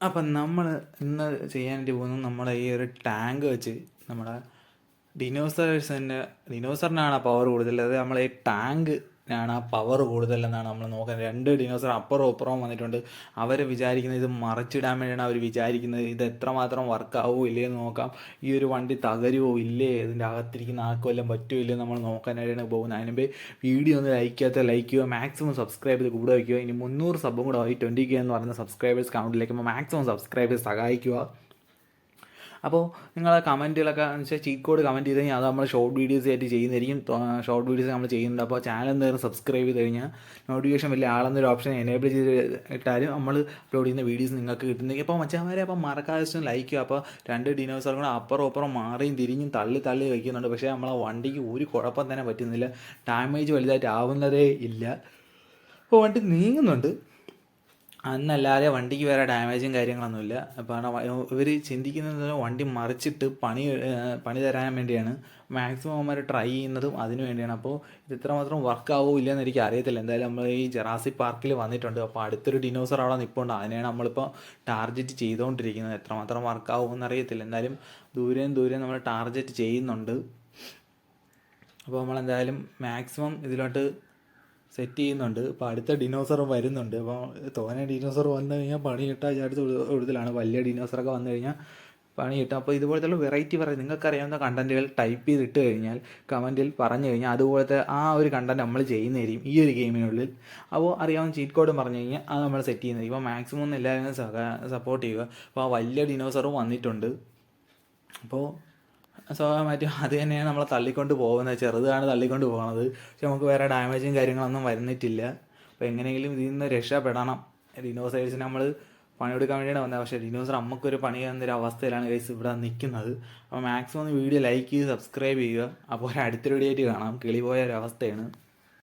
അപ്പം നമ്മൾ ഇന്ന് ചെയ്യാനായിട്ട് പോകുന്നത് നമ്മുടെ ഈ ഒരു ടാങ്ക് വെച്ച് നമ്മുടെ ഡിനോസറേഴ്സിന്റെ ഡിനോസറിനാണ് പവർ കൂടുതൽ. അത് നമ്മളെ ഈ ടാങ്കിനാണ് ആ പവർ കൂടുതലെന്നാണ് നമ്മൾ നോക്കുന്നത്. രണ്ട് ഡിനോസർ അപ്പുറവും അപ്പുറവും വന്നിട്ടുണ്ട്. അവർ വിചാരിക്കുന്നത് ഇത് മറച്ചിടാൻ വേണ്ടിയാണ് അവർ വിചാരിക്കുന്നത്. ഇത് എത്രമാത്രം വർക്കാവോ ഇല്ലേ എന്ന് നോക്കാം. ഈ ഒരു വണ്ടി തകരുമോ ഇല്ലേ? ഇതിന്റെ അകത്തിരിക്കുന്ന വല്ലതും പറ്റുമോ ഇല്ലേ നമ്മൾ നോക്കാനായിട്ടാണ് പോകുന്നത്. അതിന് മുമ്പേ വീഡിയോ ഒന്ന് ലൈക്ക് ചെയ്യാത്ത ലൈക്ക് ചെയ്യുക മാക്സിമം സബ്സ്ക്രൈബ് ചെയ്ത് കൂടെ വയ്ക്കുക. ഇനി മുന്നൂറ് സബ്ബും കൂടെ ആയി ട്വന്റി കെ എന്ന് പറയുന്ന സബ്സ്ക്രൈബേഴ്സ് കൗണ്ടിലേക്ക് മാക്സിമം സബ്സ്ക്രൈബേഴ്സ് സഹായിക്കുക. അപ്പോൾ നിങ്ങൾ കമന്റുകളൊക്കെ എന്ന് വെച്ചാൽ ചീറ്റ് കോഡ് കമന്റ് ചെയ്ത് കഴിഞ്ഞാൽ അത് നമ്മൾ ഷോർട്ട് വീഡിയോസ് ആയിട്ട് ചെയ്യുന്നതായിരിക്കും. ഷോർട്ട് വീഡിയോസ് നമ്മൾ ചെയ്യുന്നുണ്ട്. അപ്പോൾ ചാനൽ എന്തായാലും സബ്സ്ക്രൈബ് ചെയ്ത് കഴിഞ്ഞാൽ നോട്ടിഫിക്കേഷൻ വലിയ ആളെന്നൊരു ഓപ്ഷൻ എനേബിൾ ചെയ്ത് ഇട്ടാലും നമ്മൾ അപ്ലോഡ് ചെയ്യുന്ന വീഡിയോസ് നിങ്ങൾക്ക് കിട്ടുന്നെങ്കിൽ അപ്പോൾ മച്ചാമാരെ അപ്പോൾ മറക്കാതെ ലൈക്ക് അപ്പോൾ രണ്ട് ഡിനോസറും കൂടെ അപ്പുറം അപ്പുറം മാറിയും തിരിഞ്ഞും തള്ളി തള്ളി വയ്ക്കുന്നുണ്ട് പക്ഷേ നമ്മളെ വണ്ടിക്ക് ഒരു കുഴപ്പം തന്നെ പറ്റുന്നില്ല. ഡാമേജ് വലുതായിട്ട് ആവുന്നതേ ഇല്ല. അപ്പോൾ വണ്ടി നീങ്ങുന്നുണ്ട്. അന്നല്ലാതെ വണ്ടിക്ക് വേറെ ഡാമേജും കാര്യങ്ങളൊന്നുമില്ല. അപ്പോൾ ഇവർ ചിന്തിക്കുന്നത് വണ്ടി മറിച്ചിട്ട് പണി പണി തരാൻ വേണ്ടിയാണ്. മാക്സിമം അവന്മാർ ട്രൈ ചെയ്യുന്നതും അതിനു വേണ്ടിയാണ്. അപ്പോൾ ഇത് ഇത്രമാത്രം വർക്ക് ആവോ ഇല്ലയെന്ന് എനിക്ക് അറിയത്തില്ല. എന്തായാലും നമ്മൾ ഈ ജെറാസി പാർക്കിൽ വന്നിട്ടുണ്ട്. അപ്പോൾ അടുത്തൊരു ഡിനോസർ അവിടെ നിൽപ്പുണ്ട് അതിനെയാണ് നമ്മളിപ്പോൾ ടാർഗറ്റ് ചെയ്തുകൊണ്ടിരിക്കുന്നത് എത്രമാത്രം വർക്ക് ആവുമെന്ന് അറിയത്തില്ല. എന്തായാലും ദൂരെയും ദൂരെയും നമ്മൾ ടാർഗറ്റ് ചെയ്യുന്നുണ്ട്. അപ്പോൾ നമ്മൾ എന്തായാലും മാക്സിമം ഇതിലോട്ട് സെറ്റ് ചെയ്യുന്നുണ്ട്. അപ്പോൾ അടുത്ത ഡിനോസർ വരുന്നുണ്ട്. അപ്പോൾ തോനെ ഡിനോസർ വന്നു കഴിഞ്ഞാൽ പണി കിട്ടാൻ വിചാരിച്ച കൂടുതലാണ് വലിയ ഡിനോസറൊക്കെ വന്നു കഴിഞ്ഞാൽ പണി കിട്ടും. അപ്പോൾ ഇതുപോലത്തെ വെറൈറ്റി പറയും നിങ്ങൾക്കറിയാവുന്ന കണ്ടന്റുകൾ ടൈപ്പ് ചെയ്തിട്ട് കഴിഞ്ഞാൽ കമന്റിൽ പറഞ്ഞു കഴിഞ്ഞാൽ അതുപോലത്തെ ആ ഒരു കണ്ടന്റ് നമ്മൾ ചെയ്യുന്നതായിരിക്കും ഈ ഒരു ഗെയിമിനുള്ളിൽ അപ്പോൾ അറിയാവുന്ന ചീറ്റ് കോഡ് പറഞ്ഞു കഴിഞ്ഞാൽ അത് നമ്മൾ സെറ്റ് ചെയ്യുന്നതായിരിക്കും. അപ്പോൾ മാക്സിമം എല്ലാവരും സപ്പോർട്ട് ചെയ്യുക. അപ്പോൾ ആ വലിയ ഡിനോസറും വന്നിട്ടുണ്ട്. അപ്പോൾ സ്വാഭാവികമായിട്ടും അത് തന്നെയാണ് നമ്മളെ തള്ളിക്കൊണ്ട് പോകുന്നത്. ചെറുതാണ് തള്ളിക്കൊണ്ട് പോകുന്നത് പക്ഷെ നമുക്ക് വേറെ ഡാമേജും കാര്യങ്ങളൊന്നും വരുന്നിട്ടില്ല. അപ്പോൾ എങ്ങനെയെങ്കിലും ഇതിൽ നിന്ന് രക്ഷപ്പെടണം. ഡിനോസേഴ്സിന് നമ്മൾ പണിയെടുക്കാൻ വേണ്ടിയാണ് വന്നത്. പക്ഷേ ഡിനോസർ നമുക്കൊരു പണി തന്നൊരു അവസ്ഥയിലാണ് ഗൈസ് ഇവിടെ നിൽക്കുന്നത്. അപ്പോൾ മാക്സിമം വീഡിയോ ലൈക്ക് ചെയ്ത് സബ്സ്ക്രൈബ് ചെയ്യുക. അപ്പോൾ അടുത്തൊരു വീഡിയോ ആയിട്ട് കാണാം. കിളി പോയ ഒരു അവസ്ഥയാണ്.